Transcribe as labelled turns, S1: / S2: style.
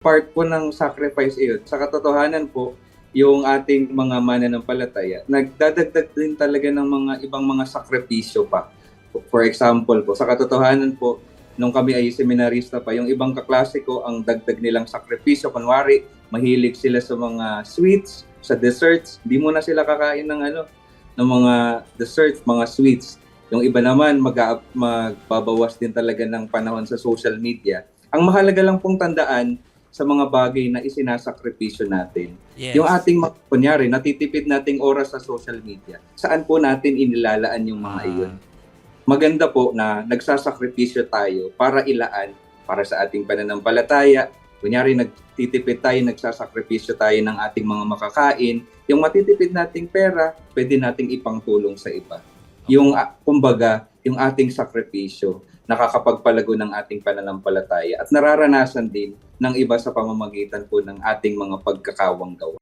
S1: part po ng sacrifice iyon. Sa katotohanan po, yung ating mga mananampalataya, nagdadagdag din talaga ng mga ibang mga sakripisyo pa. For example po, sa katotohanan po, nung kami ay seminarista pa, yung ibang kaklase ko, ang dagdag nilang sakripisyo, kunwari, mahilig sila sa mga sweets, sa desserts, di mo na sila kakain ng ano, ng mga desserts, mga sweets. Yung iba naman, mag magbabawas din talaga ng panahon sa social media. Ang mahalaga lang pong tandaan sa mga bagay na isinasakripisyo natin.
S2: Yes.
S1: Yung ating, kunyari, natitipid nating oras sa social media, saan po natin inilalaan yung mga
S2: Ah.
S1: iyon? Maganda po na nagsasakripisyo tayo para ilaan para sa ating pananampalataya. Kunyari, nagtitipid tayo, nagsasakripisyo tayo ng ating mga makakain. Yung matitipid nating pera, pwede nating ipangtulong sa iba. Yung, ah, kumbaga, yung ating sakripisyo, nakakapagpalago ng ating pananampalataya at nararanasan din ng iba sa pamamagitan po ng ating mga pagkakawang gawa.